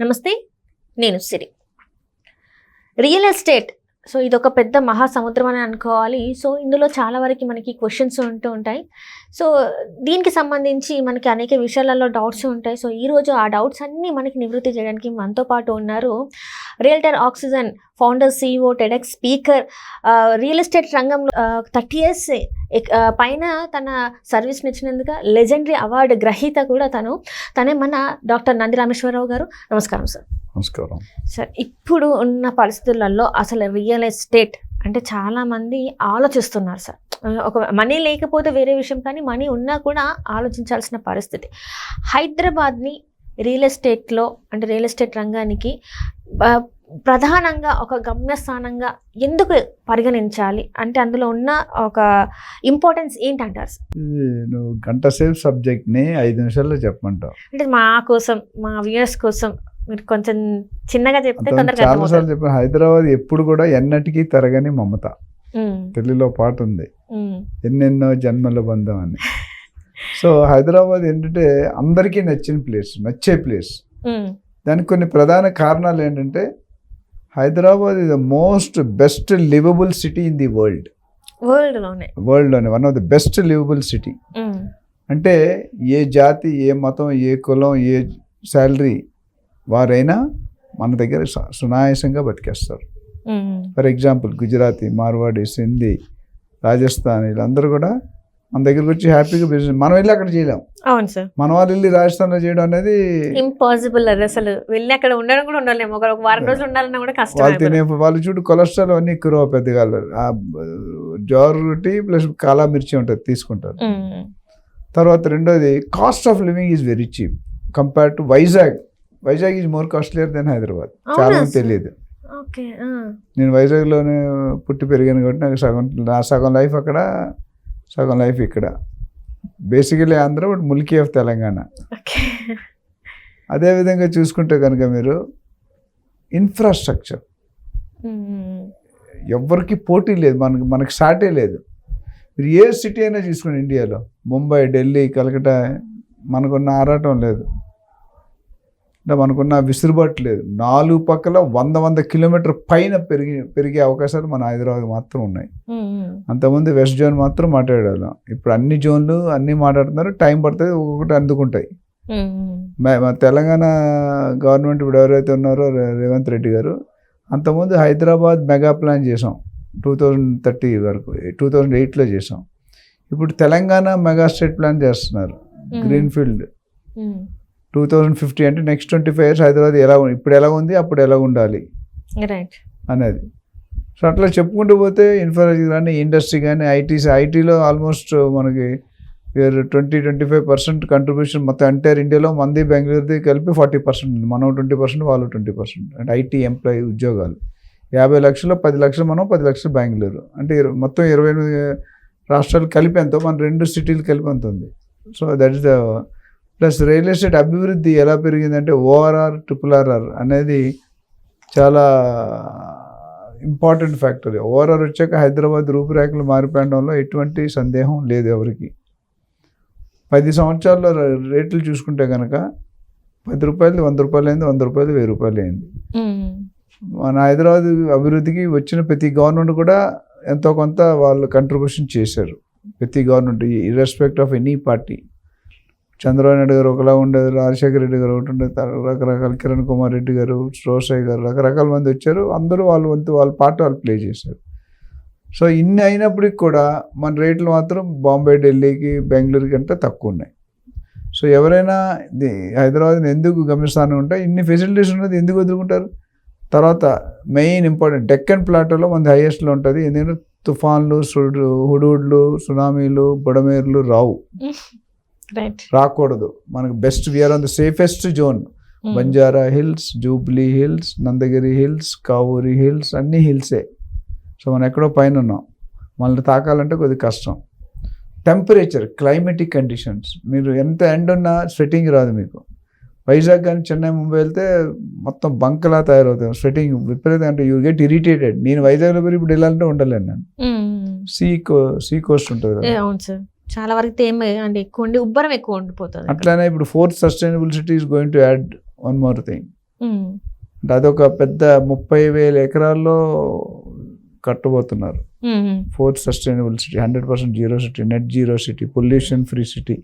నమస్తే నేను సిరి. Real estate so ఇది ఒక పెద్ద మహాసముద్రం అని అనుకోవాలి. సో ఇందులో చాలా వరకు మనకి క్వశ్చన్స్ ఉంటూ ఉంటాయి. సో దీనికి సంబంధించి మనకి అనేక విషయాలలో డౌట్స్ ఉంటాయి. సో ఈరోజు ఆ డౌట్స్ అన్నీ మనకి నివృత్తి చేయడానికి మనతో పాటు ఉన్నారు. Realtor oxygen founder CEO TEDx speaker real estate రంగంలో థర్టీ ఇయర్స్ పైన తన సర్వీస్ని ఇచ్చినందుకు లెజెండరీ అవార్డు గ్రహీత కూడా తను. తనే మన డాక్టర్ నంది రామేశ్వరరావు గారు. నమస్కారం సార్ నమస్కారం. సార్ ఇప్పుడు ఉన్న పరిస్థితులలో అసలు రియల్ ఎస్టేట్ అంటే చాలా మంది ఆలోచిస్తున్నారు సార్ ఒక మనీ లేకపోతే వేరే విషయం కానీ మనీ ఉన్నా కూడా ఆలోచించాల్సిన పరిస్థితి. హైదరాబాద్ని రియల్ ఎస్టేట్లో అంటే రియల్ ఎస్టేట్ రంగానికి ప్రధానంగా ఒక గమ్యస్థానంగా ఎందుకు పరిగణించాలి? అంటే అందులో ఉన్న ఒక ఇంపార్టెన్స్ ఏంటంటారు? నువ్వు గంట సేపు సబ్జెక్ట్ని ఐదు నిమిషాల్లో చెప్పమంటావు. అంటే మా కోసం మా వ్యూయర్స్ కోసం మీరు కొంచెం చిన్నగా చెప్తే అంతకుముందు తొందరగా చాలా అర్థమవుతుంది. సార్లు చెప్పాను హైదరాబాద్ ఎప్పుడు కూడా ఎన్నటికీ తరగని మమత. తెలుగులో పాట ఉంది. ఎన్నెన్నో జన్మల బంధం అని. సో హైదరాబాద్ ఏంటంటే అందరికీ నచ్చిన ప్లేస్ నచ్చే ప్లేస్ దానికి కొన్ని ప్రధాన కారణాలు ఏంటంటే Hyderabad is the most best livable city in the world వరల్డ్లోనే. వరల్డ్లోనే one of the best livable city అంటే ఏ జాతి ఏ మతం ఏ కులం ఏ శాలరీ వారైనా మన దగ్గర సునాయాసంగా బతికేస్తారు. ఫర్ ఎగ్జాంపుల్ గుజరాతీ మార్వాడి సింధీ రాజస్థాన్ వీళ్ళందరూ కూడా మన దగ్గరకు వచ్చి హ్యాపీగా బిజినెస్ మనం వెళ్ళి అక్కడ చేయలేం. అవును సార్. మన వాళ్ళు వెళ్ళి రాజస్థాన్లో చేయడం అనేది ఇంపాసిబుల్ అది అసలు. వెళ్ళి అక్కడ ఉండడం కూడా ఉండలేము. ఒక ఒక వారం రోజులు ఉండాలన్నా కూడా కష్టం వాళ్ళు తినే వాళ్ళు చూడు కొలెస్ట్రాల్ అన్నీ ఎక్కువ పెద్దగా ఆ జోర్ రొట్టి ప్లస్ కాలా మిర్చి ఉంటుంది తీసుకుంటారు. తర్వాత రెండోది cost of living is very cheap compare to Vizag Vizag is more costlier than Hyderabad చాలా? తెలియదు. నేను వైజాగ్లోనే పుట్టి పెరిగాను కాబట్టి నాకు సగం నా సగం లైఫ్ అక్కడ సగం లైఫ్ ఇక్కడ. Basically Andhra but Mulki of Telangana అదేవిధంగా చూసుకుంటే కనుక మీరు ఇన్ఫ్రాస్ట్రక్చర్. ఉమ్, ఎవ్వరికి పోటీ లేదు మనకి మనకి సాటే లేదు. మీరు ఏ సిటీ అయినా చూసుకోండి ఇండియాలో. ముంబై ఢిల్లీ కలకటా మనకున్న ఆరాటం లేదు. అంటే మనకున్న విసురుబాటు లేదు నాలుగు పక్కల వంద వంద కిలోమీటర్ పైన పెరిగి పెరిగే అవకాశాలు మన హైదరాబాద్ మాత్రం ఉన్నాయి. అంతకుముందు వెస్ట్ జోన్ మాత్రం మాట్లాడేవాళ్ళం. ఇప్పుడు అన్ని జోన్లు అన్నీ మాట్లాడుతున్నారు. టైం పడుతుంది ఒక్కొక్కటి అందుకుంటాయి. తెలంగాణ గవర్నమెంట్ ఇప్పుడు ఎవరైతే ఉన్నారో రేవంత్ రెడ్డి గారు అంతకుముందు హైదరాబాద్ మెగా ప్లాన్ చేసాం. టూ థౌజండ్ థర్టీ వరకు టూ థౌజండ్ ఎయిట్లో చేసాం. ఇప్పుడు తెలంగాణ మెగా స్టేట్ ప్లాన్ చేస్తున్నారు. ఉమ్, green field um, two thousand fifty అంటే next twenty five years Hyderabad ఎలా ఇప్పుడు ఎలా ఉంది అప్పుడు ఎలా ఉండాలి రైట్ అనేది. సో అట్లా చెప్పుకుంటూ పోతే ఇన్ఫ్రాస్ట్రక్చర్ కానీ ఇండస్ట్రీ కానీ ఐటీ ఐటీలో ఆల్మోస్ట్ మనకి twenty twenty five percent contribution మొత్తం ఎంటైర్ ఇండియాలో మంది బెంగళూరుది కలిపి ఫార్టీ పర్సెంట్ ఉంది. మనం ట్వంటీ పర్సెంట్ వాళ్ళు ట్వంటీ పర్సెంట్. అంటే ఐటీ ఎంప్లాయీ ఉద్యోగాలు. యాభై లక్షలు పది లక్షలు మనం పది లక్షలు బెంగళూరు. అంటే మొత్తం ఇరవై ఎనిమిది రాష్ట్రాలు కలిపి ఎంతో? మన రెండు సిటీలు కలిపి ఎంత ఉంది? So that is the plus real estate అభివృద్ధి ఎలా పెరిగిందంటే ఓఆర్ఆర్ ట్రిపుల్ ఆర్ఆర్ అనేది చాలా ఇంపార్టెంట్ ఫ్యాక్టర్. ఓఆర్ఆర్ వచ్చాక హైదరాబాద్ రూపురేఖలు మారిపోవడంలో ఎటువంటి సందేహం లేదు ఎవరికి. పది సంవత్సరాల్లో రేట్లు చూసుకుంటే కనుక పది రూపాయలు వంద రూపాయలు అయింది వంద రూపాయలు వెయ్యి రూపాయలు అయింది మన హైదరాబాద్ అభివృద్ధికి వచ్చిన ప్రతి గవర్నమెంట్ కూడా ఎంతో కొంత వాళ్ళు కంట్రిబ్యూషన్ చేశారు. ప్రతి government irrespective of any party Chandrababu Naidu garu ఒకలా ఉండేది రాజశేఖర రెడ్డి గారు ఒకటి ఉండేది రకరకాల కిరణ్ కుమార్ రెడ్డి గారు రోసయ్య గారు రకరకాల మంది వచ్చారు. అందరూ వాళ్ళు వంతు వాళ్ళ పాట వాళ్ళు ప్లే చేశారు. సో ఇన్ని అయినప్పటికి కూడా మన రేట్లు మాత్రం బాంబే ఢిల్లీకి బెంగళూరు కంటే తక్కువ ఉన్నాయి. సో ఎవరైనా హైదరాబాద్ని ఎందుకు గమ్యస్థానం ఉంటే ఇన్ని ఫెసిలిటీస్ ఉన్నది ఎందుకు వదులుకుంటారు? తర్వాత మెయిన్ ఇంపార్టెంట్ డెక్కన్ ప్లాటోలో మన హైయెస్ట్లో ఉంటుంది. ఎందుకంటే తుఫాన్లు సుడు హుడూడ్లు సునామీలు బుడమేర్లు రావు. రాకూడదు. మనకు best we are on the safest zone Banjara Hills Jubilee Hills Nandagiri Hills Kavuri Hills అన్నీ హిల్సే. సో మనం ఎక్కడో పైన ఉన్నాం. మనల్ని తాకాలంటే కొద్దిగా కష్టం. టెంపరేచర్ క్లైమేటిక్ కండిషన్స్ మీరు ఎంత ఎండ ఉన్నా స్వెటింగ్ రాదు మీకు. వైజాగ్ కానీ చెన్నై ముంబై వెళ్తే మొత్తం బంకలా తయారవుతాం స్వెటింగ్ విపరీతం అంటే యూ గెట్ ఇరిటేటెడ్ నేను వైజాగ్లో పోయి ఇప్పుడు వెళ్ళాలంటే ఉండలేను నేను. సీ కో సీ కోస్ట్ ఉంటుంది కదా. చాలా వరకు తేమ అంటే ఎక్కువ ఉండి ఉబ్బరం ఎక్కువ ఉండిపోతుంది. అట్లానే ఇప్పుడు fourth sustainable city is going to add one more thing. అంటే అదొక పెద్ద ముప్పై వేల ఎకరాల్లో కట్టబోతున్నారు. Fourth sustainable city hundred percent zero city net zero city pollution free city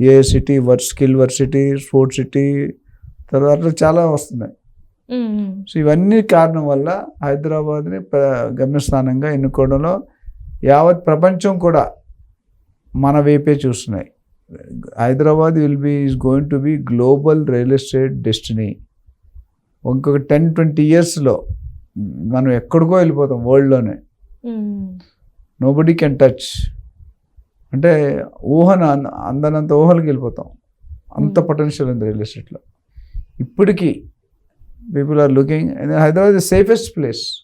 a city work skill work city sports city తర్వాత చాలా వస్తున్నాయి. So ఇవన్నీ కారణం వల్ల హైదరాబాద్ని గమ్యస్థానంగా ఎన్నుకోవడంలో యావత్ ప్రపంచం కూడా మన వైపే చూస్తున్నాయి. Hyderabad will be is going to be global real estate destiny ఇంకొక టెన్ ట్వంటీ ఇయర్స్లో మనం ఎక్కడికో వెళ్ళిపోతాం వరల్డ్లోనే నోబడీ కెన్ టచ్ అంటే ఊహన అంద- అందనంత ఊహలకి వెళ్ళిపోతాం. అంత Hmm. పొటెన్షియల్ ఉంది రియల్ ఎస్టేట్లో ఇప్పటికీ people are looking Hyderabad the safest place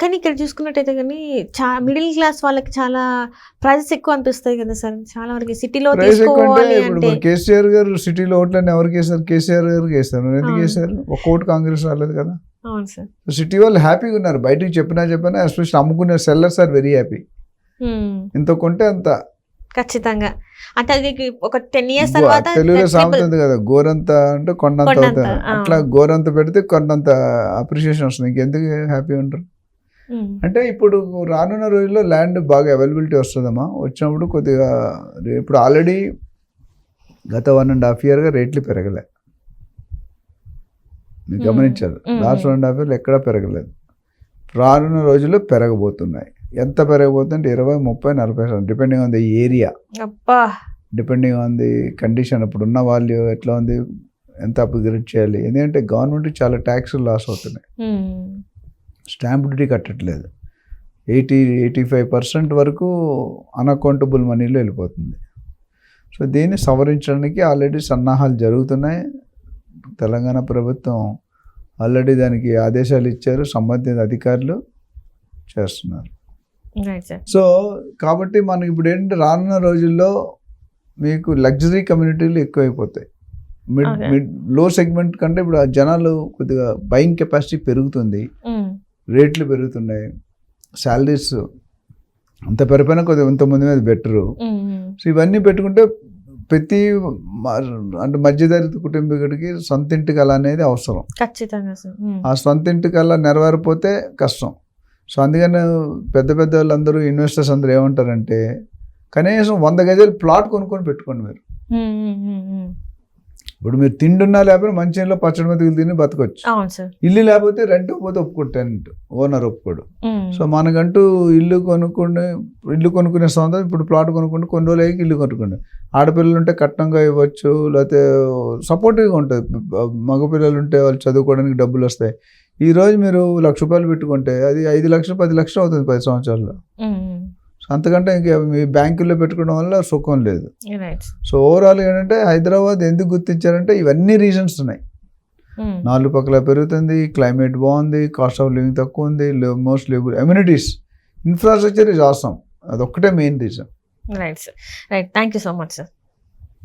కానీ ఇక్కడ చూసుకున్నట్టయితే కానీ చా మిడిల్ క్లాస్ వాళ్ళకి చాలా ప్రైజెస్ ఎక్కువ అనిపిస్తాయి కదా సార్. చాలా వరకు సిటీలో తీసుకోవాలి అంటే కేసీఆర్ గారు సిటీలో ఓట్లన్నీ ఎవరికి వేస్తారు కేసీఆర్ గారికి వేస్తారు ఎందుకు. వేశారు ఒక కోటి కాంగ్రెస్ రాలేదు కదా. అవును సార్. సిటీ వాళ్ళు హ్యాపీగా ఉన్నారు. బయటికి చెప్పినా చెప్పినా ఎస్పెషల్ అమ్ముకునే సెల్లర్స్ ఆర్ వెరీ హ్యాపీ ఇంత కొంటే అంత. ఖచ్చితంగా. అంటే అది ఒక టెన్ ఇయర్స్ తర్వాత తెలుగులో ఉంది కదా గోరంత అంటే కొండంత. అట్లా గోరంత పెడితే కొండంత అప్రిషియేషన్ వస్తుంది. ఇంకెందుకు హ్యాపీ ఉంటారు? అంటే ఇప్పుడు రానున్న రోజుల్లో ల్యాండ్ బాగా అవైలబిలిటీ వస్తుందమ్మా. వచ్చినప్పుడు కొద్దిగా ఇప్పుడు ఆల్రెడీ గత వన్ అండ్ హాఫ్ ఇయర్గా రేట్లు పెరగలే. మీరు. గమనించారు. లాస్ట్ వన్ అండ్ హాఫ్ ఇయర్లో ఎక్కడా పెరగలేదు. రానున్న రోజుల్లో పెరగబోతున్నాయి. ఎంత పెరగబోతుందంటే ఇరవై ముప్పై నలభై శాతం depending on the area depending on the condition ఇప్పుడు ఉన్న వాల్యూ ఎట్లా ఉంది ఎంత అప్గ్రేడ్ చేయాలి. ఎందుకంటే గవర్నమెంట్ చాలా ట్యాక్స్ లాస్ అవుతున్నాయి. స్టాంప్ డ్యూటీ కట్టట్లేదు. ఎయిటీ ఎయిటీ ఫైవ్ పర్సెంట్ వరకు అన్అకౌంటబుల్ మనీలో వెళ్ళిపోతుంది. సో దీన్ని సవరించడానికి ఆల్రెడీ సన్నాహాలు జరుగుతున్నాయి. తెలంగాణ ప్రభుత్వం ఆల్రెడీ దానికి ఆదేశాలు ఇచ్చారు. సంబంధిత అధికారులు చేస్తున్నారు. సో కాబట్టి మనకి ఇప్పుడు ఏంటంటే రానున్న రోజుల్లో మీకు లగ్జరీ కమ్యూనిటీలు ఎక్కువైపోతాయి. మిడ్. మిడ్లో సెగ్మెంట్ కంటే ఇప్పుడు ఆ జనాలు కొద్దిగా బయింగ్ కెపాసిటీ పెరుగుతుంది. ఉమ్, రేట్లు పెరుగుతున్నాయి. శాలరీస్ అంత పెరిపోయినా కొద్దిగా ఇంతమంది మీద బెటరు సో ఇవన్నీ పెట్టుకుంటే ప్రతి అంటే మధ్యతరగతి కుటుంబీకుడికి సొంత ఇంటి కళ అనేది అవసరం. ఖచ్చితంగా ఆ సొంత ఇంటి కళ నెరవేరిపోతే కష్టం. సో అందుకని పెద్ద పెద్ద వాళ్ళందరూ ఇన్వెస్టర్స్ అందరూ ఏమంటారంటే కనీసం వంద గజాలు ప్లాట్ కొనుక్కొని పెట్టుకోండి మీరు. ఇప్పుడు మీరు తిండున్నా లేకపోతే మంచి ఇంట్లో పచ్చడి మెతుకులు తిని బతకొచ్చు. ఇల్లు లేకపోతే రెంట్ పోతే ఒప్పుకోడు టెంట్ ఓనర్ ఒప్పుకోడు. సో మనకంటూ ఇల్లు కొనుక్కుని ఇల్లు కొనుక్కునే సొంతం ఇప్పుడు ప్లాట్ కొనుక్కుంటే కొన్ని రోజులు అయ్యి ఇల్లు కొనుక్కోండి ఆడపిల్లలు ఉంటే కట్నంగా ఇవ్వచ్చు లేకపోతే సపోర్టివ్గా ఉంటుంది. మగపిల్లలు ఉంటే వాళ్ళు చదువుకోవడానికి డబ్బులు వస్తాయి. ఈ రోజు మీరు లక్ష రూపాయలు పెట్టుకుంటే అది ఐదు లక్షలు పది లక్షలు అవుతుంది పది సంవత్సరాల్లో. సో అంతకంటే ఇంక మీ బ్యాంకుల్లో పెట్టుకోవడం వల్ల సుఖం లేదు. సో ఓవరాల్ ఏంటంటే హైదరాబాద్ ఎందుకు గుర్తించారంటే ఇవన్నీ రీజన్స్ ఉన్నాయి. ఉమ్, నాలుగు పక్కల పెరుగుతుంది క్లైమేట్ బాగుంది కాస్ట్ ఆఫ్ లివింగ్ తక్కువ ఉంది most livable amenities infrastructure is awesome అదొక్కటే main reason right sir right thank you so much sir